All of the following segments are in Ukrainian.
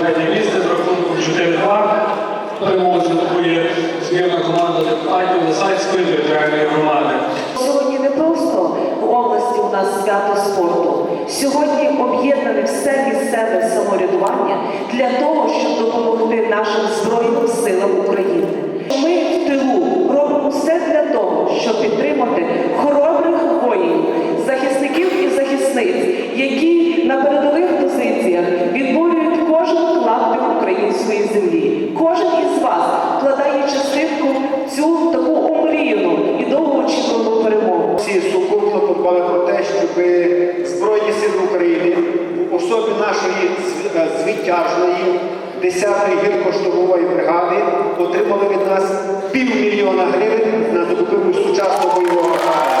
третє місце з рахунком 4-2. Перемогу святкує збірна команда депутатів Лисацької територіальної громади. Сьогодні не просто в області у нас свято спорту. Сьогодні об'єднане все місцеве самоврядування для того, щоб допомогти нашим Збройним силам України. Ми в тилу робимо все для того, щоб підтримати хоробрих воїнів, захисників і захисниць, які 10-ї гірко-штурмової бригади отримали від нас півмільйона гривень на закупівлю сучасного бойового автомобіля.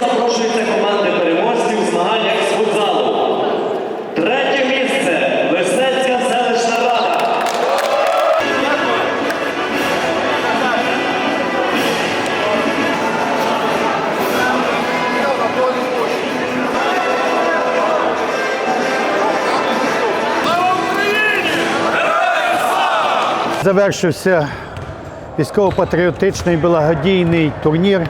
Запрошується команди переможців у змаганнях з футзалу. Третє місце Лисецька селищна рада. Завершився військово-патріотичний благодійний турнір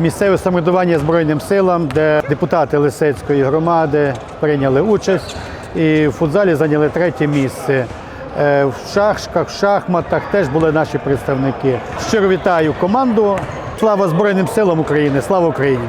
місцеве самоврядування Збройним силам, де депутати Лисецької громади прийняли участь і в футзалі зайняли третє місце. Е, В шашках, в шахматах теж були наші представники. Щиро вітаю команду. Слава Збройним силам України! Слава Україні!